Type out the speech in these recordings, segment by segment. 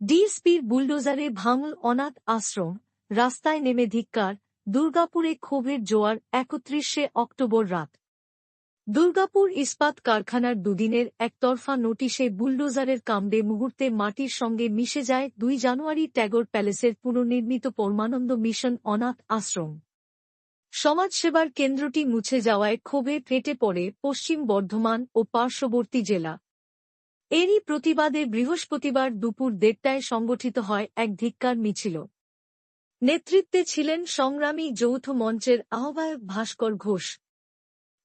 ডিএসপির বুলডোজারে ভাঙল অনাথ আশ্রম, রাস্তায় নেমে ধিক্কার, দুর্গাপুরে ক্ষোভের জোয়ার একত্রিশে অক্টোবর রাত। দুর্গাপুর ইস্পাত কারখানার দুদিনের একতরফা নোটিশে বুলডোজারের কামড়ে মুহূর্তে মাটির সঙ্গে মিশে যায় দুই জানুয়ারি ট্যাগর প্যালেসের পুনর্নির্মিত পরমানন্দ মিশন অনাথ আশ্রম। সমাজসেবার কেন্দ্রটি মুছে যাওয়ায় ক্ষোভে ফেটে পড়ে পশ্চিম বর্ধমান ও পার্শ্ববর্তী জেলা। এরই প্রতিবাদে বৃহস্পতিবার দুপুর দেড়টায় সংগঠিত হয় এক ধিক্কার মিছিল। নেতৃত্বে ছিলেন সংগ্রামী যৌথ মঞ্চের আহ্বায়ক ভাস্কর ঘোষ।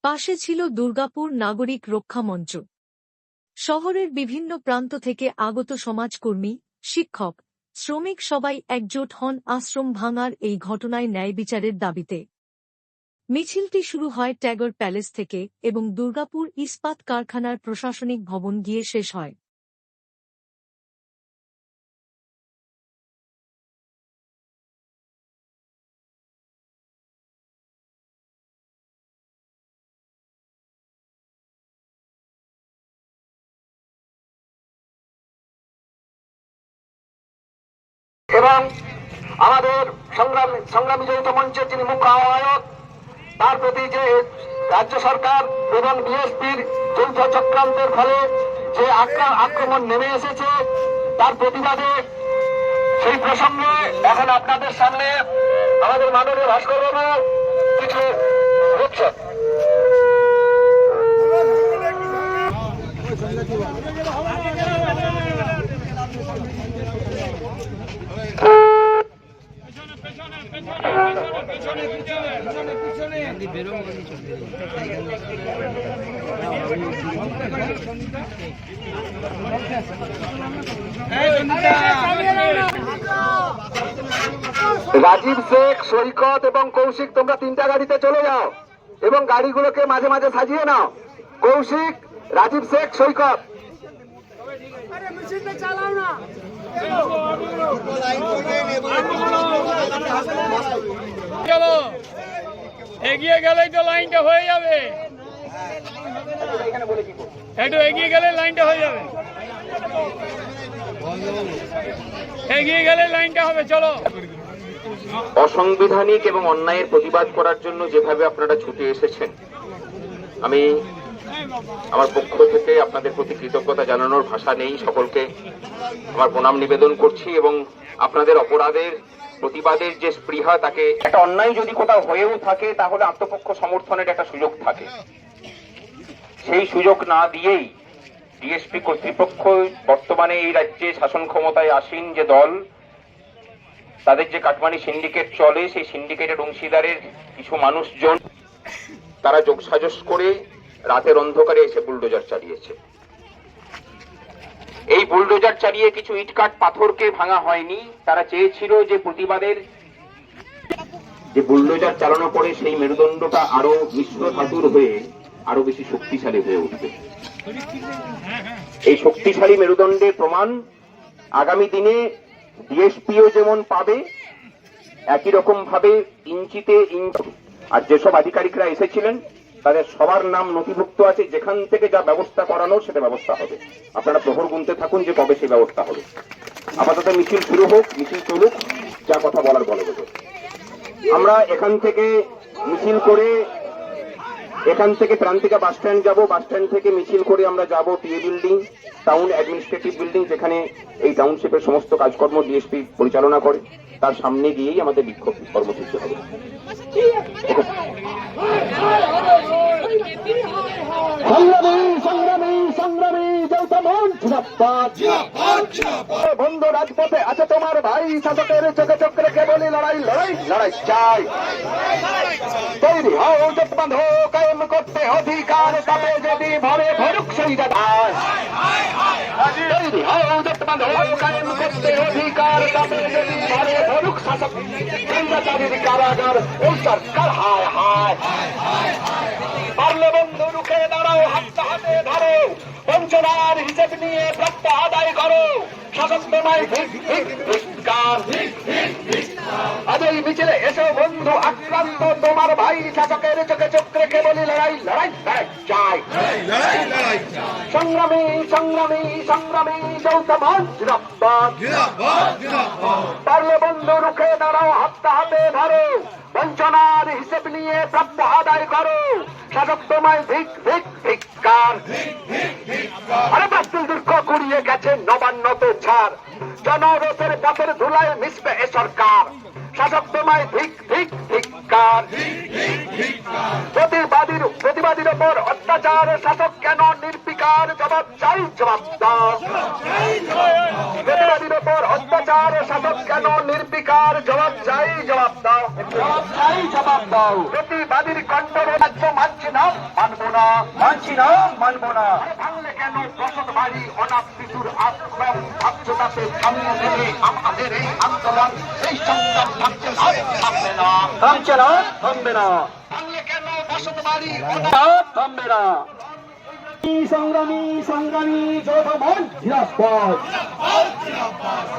পাশে ছিল দুর্গাপুর নাগরিক রক্ষা মঞ্চ। শহরের বিভিন্ন প্রান্ত থেকে আগত সমাজকর্মী, শিক্ষক, শ্রমিক সবাই একজোট হন আশ্রম ভাঙার এই ঘটনায় ন্যায় বিচারের দাবিতে। মিছিলটি শুরু হয় ট্যাগর প্যালেস থেকে এবং দুর্গাপুর ইস্পাত কারখানার প্রশাসনিক ভবন গিয়ে শেষ হয়। এবং আমাদের সংগ্রাম সংগ্রামী যৌথ মঞ্চের যিনি মুখ্য আহ্বায়ক তার প্রতি যে রাজ্য সরকার এবং বিএসপির যৌথ চক্রান্তের ফলে যে আক্রা- আক্রমণ নেমে এসেছে, তার প্রতিবাদে সেই প্রসঙ্গে এখন আপনাদের সামনে আমাদের মাননীয় ভাস্কর বাবু কিছু বলছেন রাজীব শেখ, সৈকত এবং কৌশিক, তোমরা তিনটা গাড়িতে চলে যাও এবং গাড়িগুলোকে মাঝে মাঝে সাজিয়ে নাও। কৌশিক, রাজীব শেখ, সৈকত। গেল এগিয়ে গেলেই তো লাইনটা হয়ে যাবে। একটু এগিয়ে গেলে লাইনটা হয়ে যাবে। এগিয়ে গেলে লাইনটা হবে, চলো। অসাংবিধানিক এবং অন্যায়ের প্রতিবাদ করার জন্য যেভাবে আপনারা ছুটে এসেছেন, আমি আমার পক্ষ থেকে আপনাদের প্রতি কৃতজ্ঞতা জানানোর ভাষা নেই। সকলকে আমার প্রণাম নিবেদন করছি এবং আপনাদের অপরাধের, প্রতিবাদের যে স্পৃহা তাকে একটা অন্যায় যদি কোথাও হয়েও থাকে, তাহলে আত্মপক্ষ সমর্থনের একটা সুযোগ থাকে। সেই সুযোগ না দিয়েই ডিএসপি কর্তৃপক্ষ বর্তমানে এই রাজ্যে শাসন ক্ষমতায় আসীন যে দল, তাদের যে কাটমানি সিন্ডিকেট চলে, সেই সিন্ডিকেটের অংশীদারের কিছু মানুষজন, তারা যোগসাজস করে রাতের অন্ধকারে এসে বুলডোজার চালিয়েছে। এই বুলডোজার চালিয়ে কিছু ইটকাট পাথরকে ভাঙা হয়নি। তারা চেয়েছিল যে প্রতিবাদের যে বুলডোজার চালানো পরে সেই মেরুদণ্ডটা আরও মিশ্র ধাতুর হয়ে আরও বেশি শক্তিশালী হয়ে উঠবে। এই শক্তিশালী মেরুদণ্ডের প্রমাণ আগামী দিনে ডিএসপিও যেমন পাবে, একই রকম ভাবে ইঞ্চিতে ইঞ্চ আর যেসব আধিকারিকরা এসেছিলেন তাদের সবার নাম নথিভুক্ত আছে, যেখান থেকে যা ব্যবস্থা করানো সেটা ব্যবস্থা হবে। আপনারা প্রহর গুনতে থাকুন যে কবে সেই ব্যবস্থা হবে। আপাতত মিছিল শুরু হোক, মিছিল চলুক, যা কথা বলার বলে আমরা এখান থেকে মিছিল করে এখান থেকে প্রান্তিকা বাস স্ট্যান্ড যাব। বাস স্ট্যান্ড থেকে মিছিল করে আমরা যাব TA building, town administrative building, যেখানে এই টাউনশিপের সমস্ত কাজকর্ম ডিএসপি পরিচালনা করে। তার সামনে গিয়েই আমাদের বিক্ষোভ কর্মসূচি হবে সংগ্রামী সংগ্রামী সংগ্রামী যৌথ মঞ্চ জিন্দাবাদ। বন্ধু, রাজপথে আছে তোমার ভাই শাসকের চোখে চোখ রেখে লড়াই লড়াই লড়াই চাই। তৈরি হও জোট বাঁধো করতে অধিকার তাতে যদি ভরে ভরুক সেই দাদায় তৈরি বাঁধো, কায়েম করতে অধিকার ভরে ভরুক শাসক। কেন্দ্রাচারীর হায় হায়। পারলে বন্ধু, রুখে দাঁড়াও হাতটা হাতে ধরো। বঞ্চনার হিসেব নিয়ে প্রাপ্য আদায় করো শাসক তোমায় ভিক ভিক ধিক্কার। আজ এই মিছিলে এসো বন্ধু আক্রান্ত তোমার ভাই শাসকের চোখে চোখ রেখে বলি লড়াই লড়াই লড়াই চাই। সংগ্রামী সংগ্রামী সংগ্রামী যৌথ পারলে বন্ধু রুখে দাঁড়াও হাতটা হাতে ধরো। বঞ্চনার হিসেব নিয়ে প্রাপ্য আদায় করো। শাসক তোমায় ভিক ভিক ভিক্ষার। আরে বাস্তুল দুর্গ কুড়িয়ে গেছে নবান্ন তো ছাড়। জনরোষের পথের ধুলায় মিশবে এ সরকার। শাসক তোমায় ধিক ধিক ভিক্ষার। প্রতিবাদীর প্রতিবাদীর ওপর অত্যাচার শাসক কেন নির্বিকার? জবাব চাই, জবাব দাও। প্রতিবাদীর ওপর অত্যাচার শাসক কেন নির্বিকার জবাব চাই জবাব দাও। জবাব চাই জবাব দাও। প্রতিবাদীর কণ্ঠ রাজ্য মানছি না মানবো না। মানছি না মানবো না। ভাঙলে কেন বসত বাড়ি অনাথ শিশুর আশ্রম ভাবছ তাতে থামিয়ে দেবে আমাদের এই আন্দোলন? এই সংগ্রাম থামছে না থামবে না। থামছে না থামবে না। ভাঙলে কেন বসত বাড়ি অনাথ থামবে না। সংগ্রামী সংগ্রামী জিরাপদ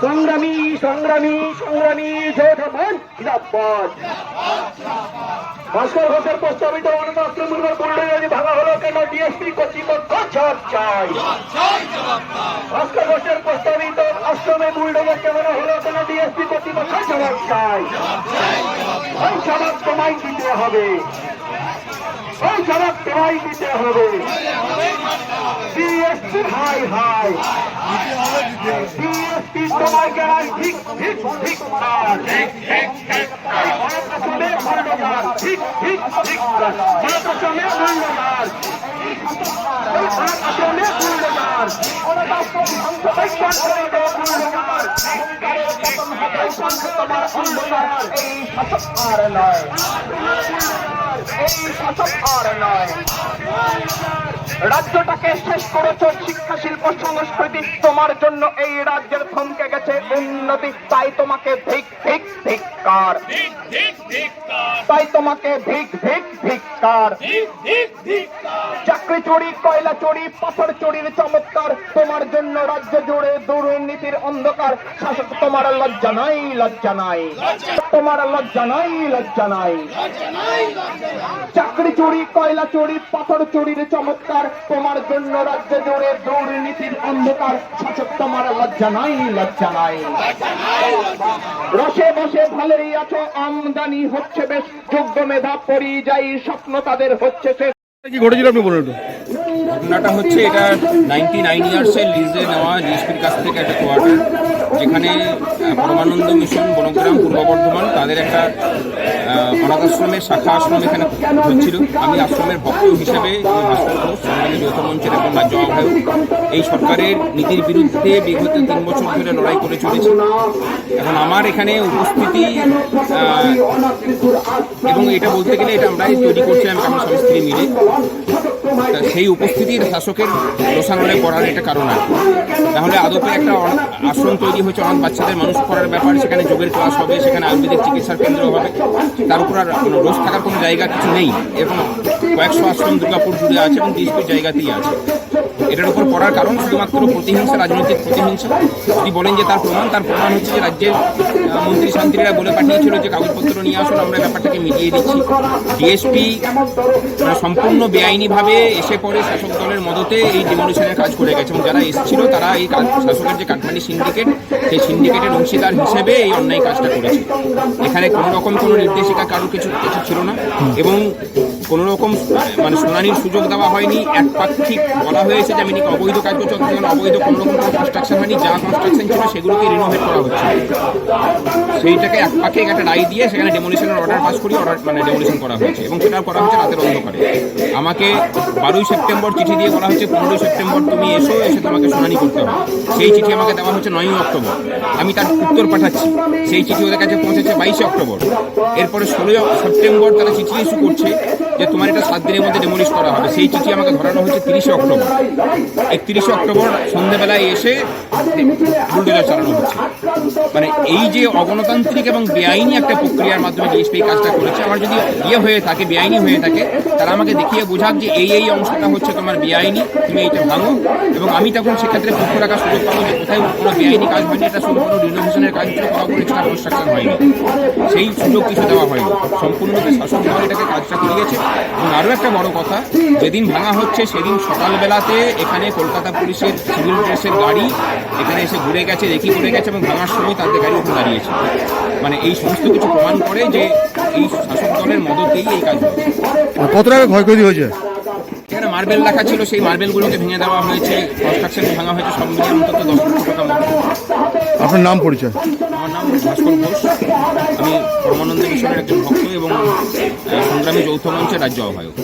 সংগ্রামী সংগ্রামী সংগ্রামী ভাস্কর ঘোষের প্রস্তাবিত ভাঙা হলো কেন? ডিএসপি কর্তৃপক্ষ চাই। ভাস্কর ঘোষের প্রস্তাবিত আশ্রমে বুলডোজার কেমন হলো কেন? ডিএসপি কর্তৃপক্ষ জবাব চাই। তোমায় দিতে হবে। ওই জবাব তোমায় দিতে হবে। DSP high high. ডিএসপি তোমায় গেলায় ঠিক ঠিক ঠিক ঠিক ঠিক ঠিক কার ঠিক ঠিক ঠিক মূল্যবান মূল্যবান তোমার এই এই শাসক আর নয়। রাজ্যটাকে শেষ করেছ শিক্ষা শিল্প সংস্কৃতি। তোমার জন্য এই রাজ্যের থমকে গেছে উন্নতি। তাই তোমাকে ভিক ভিক ভিক্ষার। ঠিক ঠিক ঠিক কার তাই তোমাকে ভিক ভিক ধিক্কার চাকরি চুরি, কয়লা চুরি, পাথর চুরির চমৎকার। তোমার জন্য রাজ্য জুড়ে দুর্নীতির অন্ধকার। শাসক, তোমার লজ্জা নাই লজ্জা নাই। তোমার লজ্জা নাই লজ্জা নাই। চাকরি চুরি, কয়লা চুরি, পাথর চুরির চমৎকার। তোমার জন্য রাজ্য জুড়ে দুর্নীতির অন্ধকার। শাসক, তোমার লজ্জা নাই লজ্জা নাই। রসে বসে ভালোই আছো, আমদানি হচ্ছে বেশ। যোগ্য মেধা পরিযায়ী স্বপ্ন তাদের হচ্ছে শেষ। কি ঘটেছিল আপনি বলুন একটু। ঘটনাটা হচ্ছে এটা নাইনটি নাইন ইয়ার্সের লিজে নেওয়া জিএসপির কাছ থেকে একটা কোয়ার্টার যেখানে পরমানন্দ মিশন বনগ্রাম পূর্ব বর্ধমান তাদের একটা অনাথ আশ্রমের শাখা আশ্রম এখানে হচ্ছিল। আমি আশ্রমের ভক্ত হিসেবে সংগ্রামী যৌথ মঞ্চের একজন রাজ্য আহ্বায়ক। এই সরকারের নীতির বিরুদ্ধে বিগত তিন বছর ধরে লড়াই করে চলেছে। এখন আমার এখানে উপস্থিতি এবং এটা বলতে গেলে এটা আমরাই তৈরি করছিলাম আমার স্বামী স্ত্রী মিলে। সেই উপস্থিতির শাসকের রোষানলে পড়ার একটা কারণ আছে। তাহলে আদপে একটা আশ্রম তৈরি হয়েছে, অনাথ বাচ্চাদের মানুষ করার ব্যাপার, সেখানে যোগের ক্লাস হবে, সেখানে আয়ুর্বেদিক চিকিৎসার কেন্দ্র হবে। তার উপর আর কোনো রোজ থাকার কোনো জায়গা কিছু নেই। এরকম কয়েকশো আশ্রম দুর্গাপুর জুড়ে আছে এবং ডিএসপির জায়গাতেই আছে। এটার উপর পড়ার কারণ শুধুমাত্র প্রতিহিংসা, রাজনৈতিক প্রতিহিংসা। যদি বলেন যে তার প্রমাণ তার প্রমাণ হচ্ছে যে রাজ্যের মন্ত্রী শান্তিরা বলে পাঠিয়েছিল যে কাগজপত্র নিয়ে আসুন, আমরা ব্যাপারটাকে মিটিয়ে দিচ্ছি। ডিএসপি সম্পূর্ণ বেআইনিভাবে এসে পড়ে শাসক দলের মদতে এই ডেমোলিশনের কাজ করে গেছে এবং যারা এসেছিল, তারা এই শাসকের যে কাটমানি সিন্ডিকেট সেই সিন্ডিকেটের অংশীদার হিসেবে এই অন্যায় কাজটা করেছে। এখানে কোনো রকম কোনো নির্দেশিকা কারোর কিছু কিছু ছিল না এবং কোনো রকম মানে শুনানির সুযোগ দেওয়া হয়নি। একপাক্ষিক বলা হয়েছে যে, আমি নাকি অবৈধ কাজ করছি অথচ অবৈধ কোনো রকম কোনো কনস্ট্রাকশন হয়নি, যা কনস্ট্রাকশন ছিল সেগুলোকে রিনোভেট করা হচ্ছে। সেইটাকে একপাক্ষিক একটা রায় দিয়ে সেখানে ডেমোলিশনের অর্ডার পাস করিয়ে অর্ডার মানে ডেমোলিশন করা হয়েছে এবং সেটা করা হচ্ছে রাতের অন্ধকারে। আমাকে বারোই সেপ্টেম্বর চিঠি দিয়ে বলা হচ্ছে পনেরোই সেপ্টেম্বর তুমি এসো, এসে তোমাকে শুনানি করতে হবে। সেই চিঠি আমাকে দেওয়া হচ্ছে নয়ই অক্টোবর। আমি তার উত্তর পাঠাচ্ছি। সেই চিঠি ওদের কাছে পৌঁছেছে বাইশে অক্টোবর। এরপরে ষোলোই সেপ্টেম্বর তারা চিঠি ইস্যু করছে। যে তোমার এটা সাত দিনের মধ্যে ডেমোলিশ করা হবে। সেই চিঠি আমাকে ধরানো হচ্ছে তিরিশে অক্টোবর। একত্রিশে অক্টোবর সন্ধ্যেবেলায় এসে বুলডোজার চালানো হচ্ছে মানে এই যে অগণতান্ত্রিক এবং বেআইনি একটা প্রক্রিয়ার মাধ্যমে ডিএসপি কাজটা করেছে, আমার যদি ইয়ে হয়ে থাকে, বেআইনি হয়ে থাকে, তারা আমাকে দেখিয়ে বোঝাক যে এই এই অংশটা হচ্ছে তোমার বেআইনি, তুমি এইটা ভাঙো। এবং আমি তখন সেক্ষেত্রে পক্ষ রাখার সুযোগ পাবো যে কোথায় কোনো বেআইনি কাজ হয়নি, এটা সম্পূর্ণ রিনোভেশনের কাজ করা করে এক্সট্রা কনস্ট্রাকশন হয়নি। সেই সুযোগ কিছু দেওয়া হয়নি। সম্পূর্ণরূপে শাসক দল এটাকে কাজটা করিয়েছে। এবং আরও একটা বড় কথা, যেদিন ভাঙা হচ্ছে সেদিন সকালবেলাতে এখানে কলকাতা পুলিশের সিভিল ড্রেসের গাড়ি এখানে এসে ঘুরে গেছে, রেকি করে গেছে এবং ভাঙার সময় তাদের গাড়ি ওখানে দাঁড়িয়েছে। মানে এই সমস্ত কিছু প্রমাণ করে যে এই শাসক দলের মদতেই এই কাজ হয়েছে কত টাকা ক্ষয়ক্ষতি হয়েছে? মার্বেল রাখা ছিল সেই মার্বেলগুলোকে ভেঙে দেওয়া হয়েছে কনস্ট্রাকশন ভাঙা হয়েছে সব মিলিয়ে অন্তত দশ লক্ষ টাকা আপনার নাম পরিচয়? আমার নাম ভাস্কর ঘোষ। আমি পরমানন্দ মিশনের একজন ভক্ত এবং সংগ্রামী যৌথ মঞ্চের রাজ্য আহ্বায়ক।